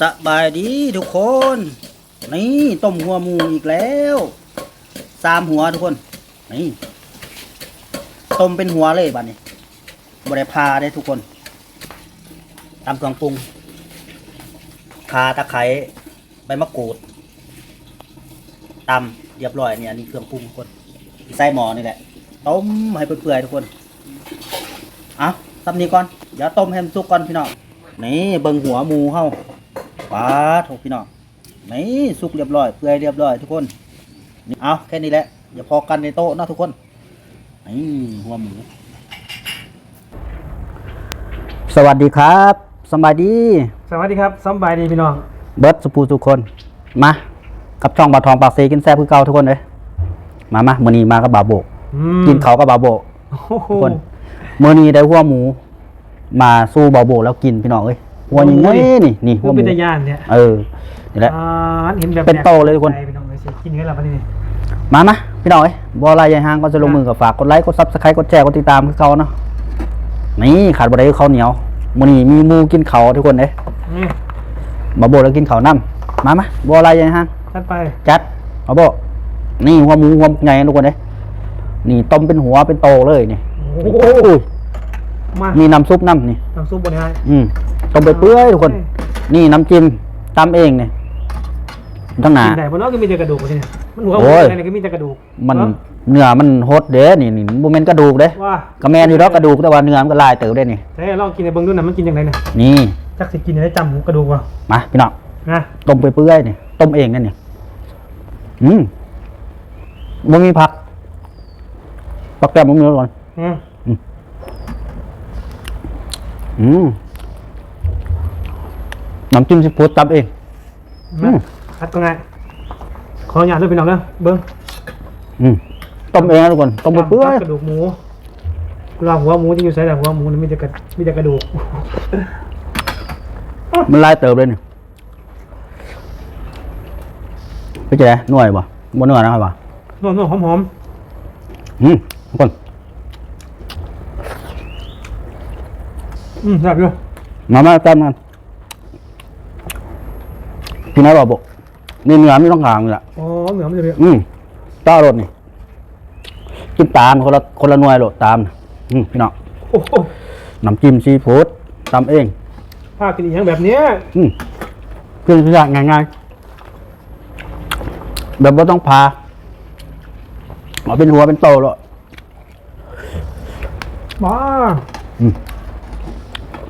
สบายดีทุกคน นี่ต้มหัวหมูอีกแล้วสามหัวทุกคน นี่ต้มเป็นหัวเลยบัดนี้บริพาได้ทุกคนตามเครื่องปรุงคาตะไคร้ใบมะกรูดตำเรียบร้อยเนี่ยนนี้เครื่องปรุงทุกคนใส่หมอนี่แหละต้มให้เปื่อยๆทุกคนเอาทำนี้ก่อนเดี๋ยวต้มให้มันสุกก่อนพี่น้องนี่เบิ่งหัวหมูเฮา ปาถูกพี่น้องนี่สุกเรียบร้อยเปื่อยเรียบร้อยทุกคนนี่เอาแค่นี้แหละอย่าพอกันในโต๊ะนะทุกคนนี่หัวหมู สวัสดีครับสบายดี สวัสดีครับสบายดีพี่น้อง เบิร์ดสุภูทุกคน มากับช่องบาทองปากเซกินแซ่บคือเก่าทุกคนเลยมามามือนีมากับบาโบกกินเขากับบาโบกทุกคนมือนีได้หัวหมู มาสู้บาโบกแล้วกินพี่น้องเอ้ย หัวยังไงนี่นี่หัหัววหมูเป็นตะยานเนี่ยเออนี่แหละอ่าเห็นแบบเป็นโตเลยทุกคนใจพี่น้องเลยสิกินกันแล้ววันนี้นี่มามาพี่น้องเอ้ยบอลายยายห้างก็จะลงมือกับฝากกดไลค์กดซับสไครต์กดแชร์กดติดตามคือเก่าเนาะนี่ขาดบ่ได้คือข้าวเหนียวมื้อนี้มีหมูกินเขาวทุกคนเด้นี่มาโบแล้วกินเขาวน้ำมามาบอลายยายห้างทัดไปจัดมาโบนี่หัวหมูหัวใหญ่ทุกคนเด้นี่ต้มเป็นหัวเป็นโตเลยนี่โอ้โหอุ้ย มานี่น้ำซุปน้ำนี่น้ำซุปบนนี้ให้อืมต้มไปเปื่อยทุกคน นี่น้ำจิ้มตำเองเนี่ยทั้งหนากินได้บนนอกก็มีแต่กระดูกบนนี้มันหัวหโอ้มูยอะไรเนี่ยก็มีแต่กระดูก มันเอ้าเนื้อมันโหดเด้นี่นี่บ่แม่นกระดูกเด้ว่าก็แม่นอยู่ดอกกระดูกแต่ว่าเนื้อมันก็ลายเติบได้นี่แต่ลองกินในเบิ้งดูนะมันกินยังไงเนี่ยนี่จักสิกินได้จำหมูกระดูกวะมาพี่น้องนะต้มไปเปื่อยนี่ต้มเองนั่นนี่อืมบ่มีผักผักแก้มบ่มีก่อนอืม อืมน้ำจิ้มซีฟู้ดตำเองอืมคัดก็ง่ายขออนุญาตด้วยพี่น้องนะเบิ้งอืมต้มเองนะทุกคนต้มไปเปื่อยกระดูกหมูเวลาหัวหมูจะอยู่ใส่แต่หัวหมูนี่มีแต่กระมีแต่กระดูก มันลายเติบเลยนี่ไปเจ๊หน่วยบ่บ่เนื้อนะครับบ่นุ่มๆหอมอืมทุกคน อืมแซ่บอยู่มามาแต้มกันพี่น้อยบอกบอกนี่เนื้อไม่ต้องขางนี่แหละอ๋อเหนือมันจะเป็นอืมต้ารถนี่กินตามคนละคนละหน่วยโหลดตามน่ะอืมพี่น้องโอ้โหน้ำจิ้มซีฟู้ดตำเอง ผ้ากินอีกอย่างแบบเนี้ยอืมเพื่อนทุกอย่างง่ายๆแบบว่าต้องพาเอาเป็นหัวเป็นโตแล้วบ้า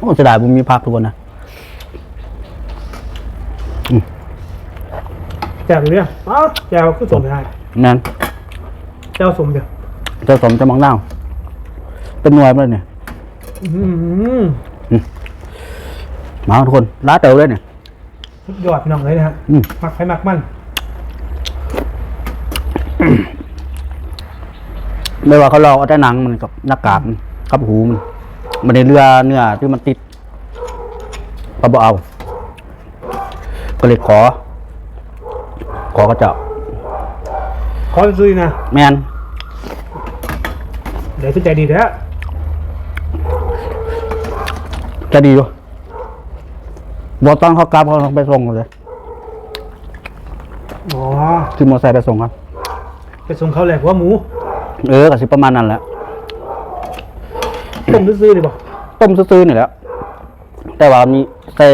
โอ้จะได้บุมีพักทุกคนนะแจ่วอยู่เนี่ยอ้าวแจ่วคือสมได้นั่นแจ่วสมเดียวเจะสมจะมังเน่าวเป็นหน่วยมาเลยเนี่ยอื้อหือมาทุกคนล้าเต๋อเลยเนี่ยสุดยอดพี่น้องเลยนะฮะอืมมักใครมักมันไม่ว่าเขาลอกเอาแต่หนังมันกับหน้ากากมันกับหูมัน มันในเรือเนื้อที่มันติดเขาบอกเอา ก็เลยขอ ขอกระเจ้าขอซื้อนะแมนเดี๋ยวสนใจดีแท้จะดีอยู่บอกตอนเขากลับเขาต้องไปส่งเลยอ๋อขึ้นมอเตอร์ไซค์ไปส่งครับ ไปส่งเขาแหลกหัว่าหมู เออก็สิประมาณนั้นแหละ ต้มซื้อๆเลยบอกต้มซื่อๆนี่แหละแต่ว่ามีใส่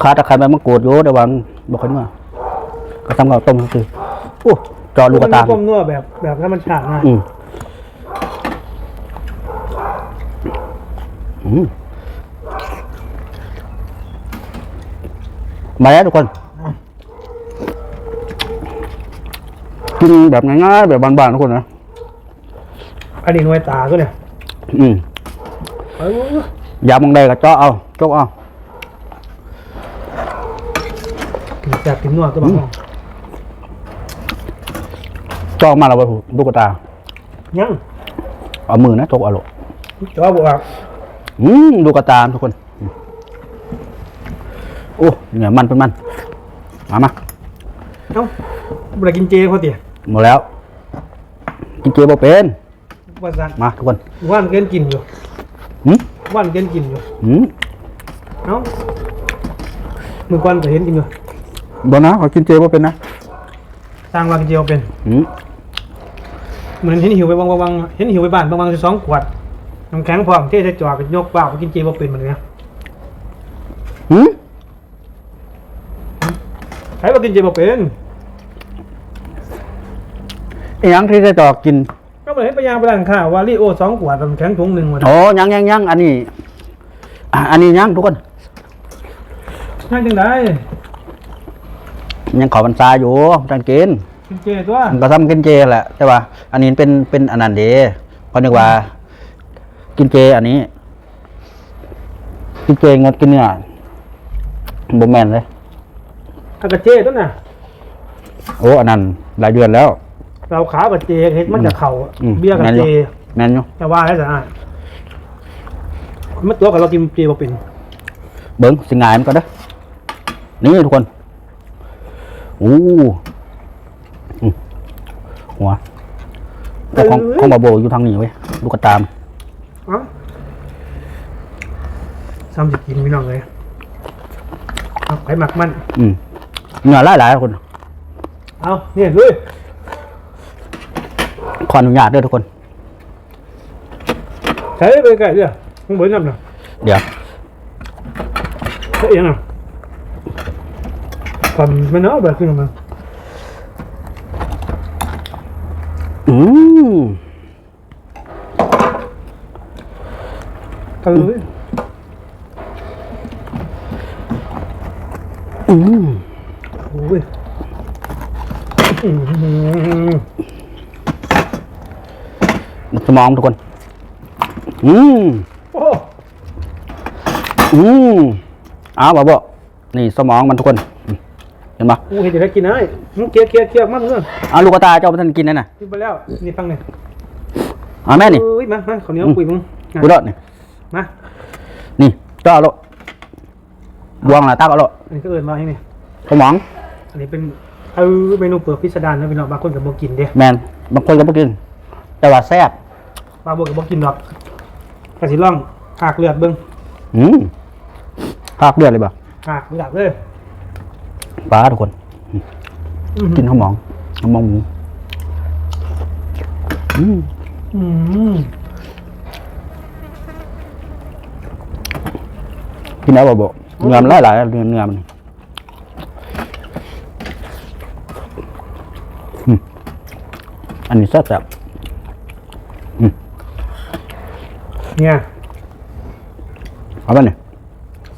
คาตะไคร้ใบมะกรูดอยู่แต่ว่ามันบอกค่อยนัวก็ทำกับต้มซื่อๆโอ้จอลูกกระตามันมีความนัวแบบแบบน้ำมันฉาดนะอืมอืมมาแล้วทุกคนกินแบบง่ายๆแบบบานๆทุกคนนะอันนี้หน่วยตาก็เนี่ย อืมเอ้ยอยากมองใดก็เจาะเอาจกเอากินแซ่บกินนัวตัวบ้างจอกมาแล้วไปลูกกระตา ยังเอามือนะจกเอาลูกจอบอกว่าอืมลูกกระตาทุกคนอืมโอ้เนี่ยมันเป็นมัน มามาเอ้าเวลากินเจเขาเตี๋ยหมดแล้ว กินเจบ่เป็น ว่าสั่นมาทุกคนว่านเกินกินอยู่หืมว่านเกินกินอยู่หืมเอ้ามือก่อนก็เห็นจริงอยู่บ่นะขอกินเจบ่เป็นนะสร้างว่ากินเจียวเป็นอืมเหมือนเห็นหิวไปบางบางเห็นหิวไปบ้านบางบางสองขวดน้ำแข็งพร้อมเทใส่จอก็ยกเปล่าไปกินเจียวบ่เป็นเหมือนกันหืมใครว่ากินเจียวบ่เป็นอีหยังที่ได้ตอกกินก็ เหมือนเห็นไปยางไปร้านข้าวว่าลีโอสองขวดน้ำแข็งถุงหนึ่งหมดโอ้ยังยังยังอันนี้อะอันนี้ยังทุกคนนั่นจังได้ยังขอพรรษาอยู่จังกินกินเจตัวมันก็ทำกินเจแหละแต่ว่าอันนี้เป็นเป็นอันนั้นเด้เพราะนึกว่า กินเจอันนี้ กินเจงดกินเนื้อบ่แม่นเลยถ้ากับเจตัวน่ะโอ้อันนั้นหลายเดือนแล้ว เราขาวกับเจเห็ดมันจะเข่าอืมเบี้ยกับแม่นอเจยู่แม่นอยู่แต่ว่าให้สะอาดมันตัวกับเรากินเจบ่เป็นเบิ้งสิงายมันก็เด้อนี่ทุกคนอู้อืมหัวแต่ของของบาโบอยู่ทางนี้เว้ยลูกกระตามเอ้าซ้ำจะกินพี่น้องเลยเอาไข่หมักมัน อืมเนื้อหลายหลายๆทุกคน เอาเนี่ยด้วย ขออนุญาตด้วยทุกคนใช้ไปไก่ด้วยมึงเบิร์นนำหน่ะเดี๋ยวใช้เองอะความไม่เนาะแบบขึ้นมาอืมเอออืมโอ้ยอื้อหือ สมองทุกคน อืมโอ้อืมอ้าวบาโบนี่สมองมันทุกคนอืมเห็นปะกูเห็นจะได้กินได้มึงเคี้ยวเคี้ยวเคี้ยวมากเลยอ้าวลูกกระตาเจ้าท่านกินนั่นน่ะกินไปแล้ว นี่ฟังหน่อยอ้าวแม่นี่เอ้ยมามาข้าวเหนียวคุยมึงกูรอดนี่มานี่เจ้าเอาโลดบวงละตักเอาโลดอันนี้ก็เอิญมาให้นี่สมอง อันนี้เป็นเออเมนูเปิดพิสดารนะพี่น้องบางคนกับโบกินเด้แมนบางคนก็บ่กิน แต่ว่าแซ่บบางคนกับโบกินดอกกระสิล่องหากเลือดเบิ้งอืมภาคเลือดเลยบ่หากเลือดเลยปลาทุกคน อื้อหือกินข้าวหมองข้าวหมองหมูอืมอืมกินแล้วบ่บ่เนื้อมันหลายหลายๆเนื้อเนื้อมันอืมอันนี้แซ่บแซ่บ เนี่ยเอาไปเนี่ย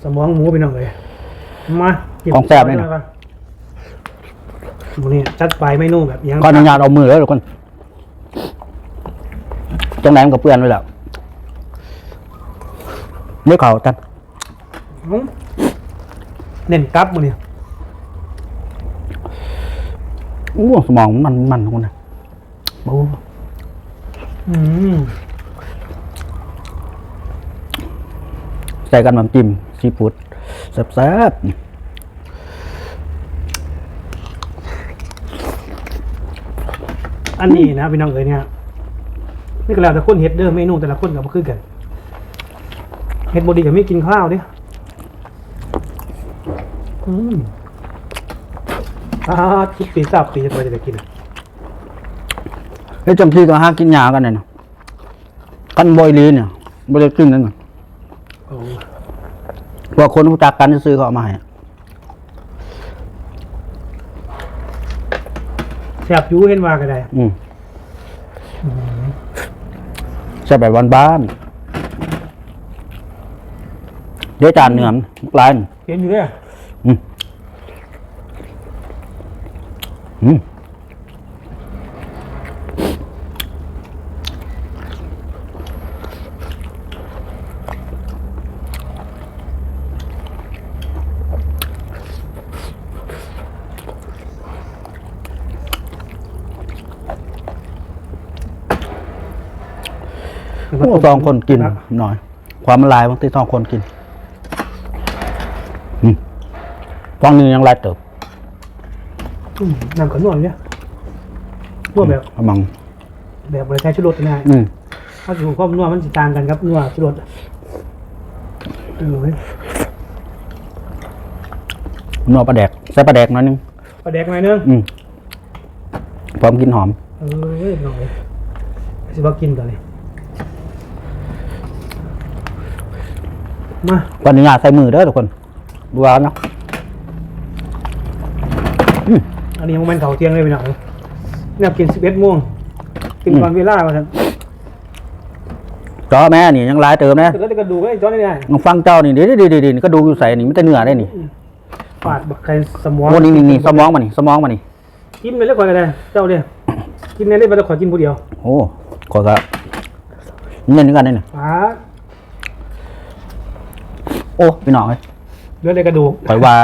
สมองหมูพี่น้องเลยมากินของแซ่บเลยนะ หมูนี่จัดไปเมนูแบบยัง ก็อนุญาตเอามือแล้วทุกคนจังไหนมันก็เปื้อนไว้แล้วเลือกเขาตัดอื้อเน้นกลับหมูนี่อู้สมองมันมันทุกคนนะโอ้อืม ใส่กันน้ำจิ้มซีฟู้ดแซ่บๆอันนี้นะพี่น้องเอ๋ยเนี่ยนี่ก็แล้วแต่คนเฮ็ดเด้อเมนูแต่ละคนกับมาคือกันเฮ็ดบดีกับไม่กินข้าวเด้อืมอ่าทุกปีสามปีจะไปจะได้กินอะเฮ้ยจำที่ก็หากินยากันเนี่ยนะกันบอยลีเนี่ยบริกินนั่นน่ะโอ้ พวกคนรู้จักกันซื้อเขาเอามาให้แซ่บอยูเห็นว่าก็ได้อืมใช่แบบวันบ้านเดี๋ยวจานเนื้อมนลายน่ะเห็นอยู่เด้อ อืม มโอ้สองคนกินหน่อย ความมันลายบางทีสองคนกินอืมฟองหนึงยังลายเติบอืมน้ำขนวดเนี่ยนวดแบบกำลังแบบบริใช้ชุดรสนะฮะอืมถ้าถูกข้อมนวดมันจะต่างกันครับนวดชุดรสเออเว้ยนัวปลาแดกใส่ปลาแดกหน่อยนึงปลาแดกหน่อยนึงอืมพร้อมกินหอม เออหน่อยสิว่ากินก่อนเลย มาวันนี้อยากใส่มือเด้อทุกคนดูเอาเนาะอันนี้โมเมนต์เขาเที่ยงเลยพี่น้องเนี่ยกินสิบเอ็ดโมงกินก่อนเวลามาครับจอแม่นี่ยังหลายเติมนะแล้วจะกระดูกไอ้จ้อนนี่ไงลองฟังเจ้านี่เดี๋ยวเดี๋ยวเดี๋ยวเดี๋ยวก็ดูอยู่ใส่นี่ไม่แต่เนื้อได้นี่ปาดบักไข่สมองโอ้นี่นี่นี่สมองมานี่สมองมานี่กินไปแล้วก่อนก็ได้เจ้าเนี่ยกินเนี่ยได้ไปแล้วขอกินผู้เดียว โอ้ขอก็เน้นกันได้นี่ปาดโอ้พี่น้องเอ้ยเหลือแต่กระดูกข่อยว่า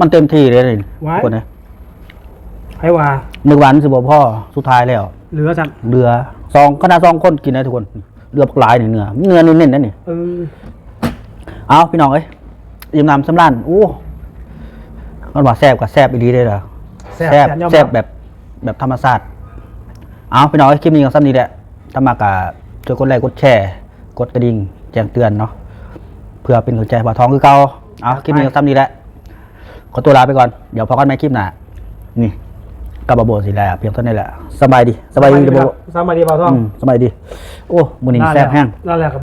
มันเต็มที่เลยนี่ไว้คนนี้ไอ้ว่า นึกวันสิบ่พ่อสุดท้ายแล้ว เหลือสั่งเรือสองคณะสองคนกินได้ทุกคนเรือปลายนี่เนื้อเนื้อเน้นๆนั่นนี่ เออเอาพี่น้องเอ้ยยิ้มนำสำรันโอ้มันว่าแซ่บกับแซ่บอีดีเลยเหรอแซ่บแซ่บยอมแซ่บรับแบบแบบธรรมชาติเอาพี่น้องเอ้ยคลิปนี้ก็ซ้ำนี้แหละถ้ามากะช่วยกดไลค์กดแชร์ กดกระดิ่งแจ้งเตือนเนาะ เพื่อเป็นกำลังใจบ่าวท้องคือเก่าเอาคลิปนี้ก็ซ้ำนี้แหละขอตัวลาไปก่อนเดี๋ยวพอกันใหม่คลิปหน้านี่กับบาโบสิแหละเพียงเท่านี้แหละสบายดีสบายดีคเด้อรัโบสบายดีเปล่าท่องอืมสบายดี โอ้มือนี้แซ่บแห้ง นั่นแหละครับ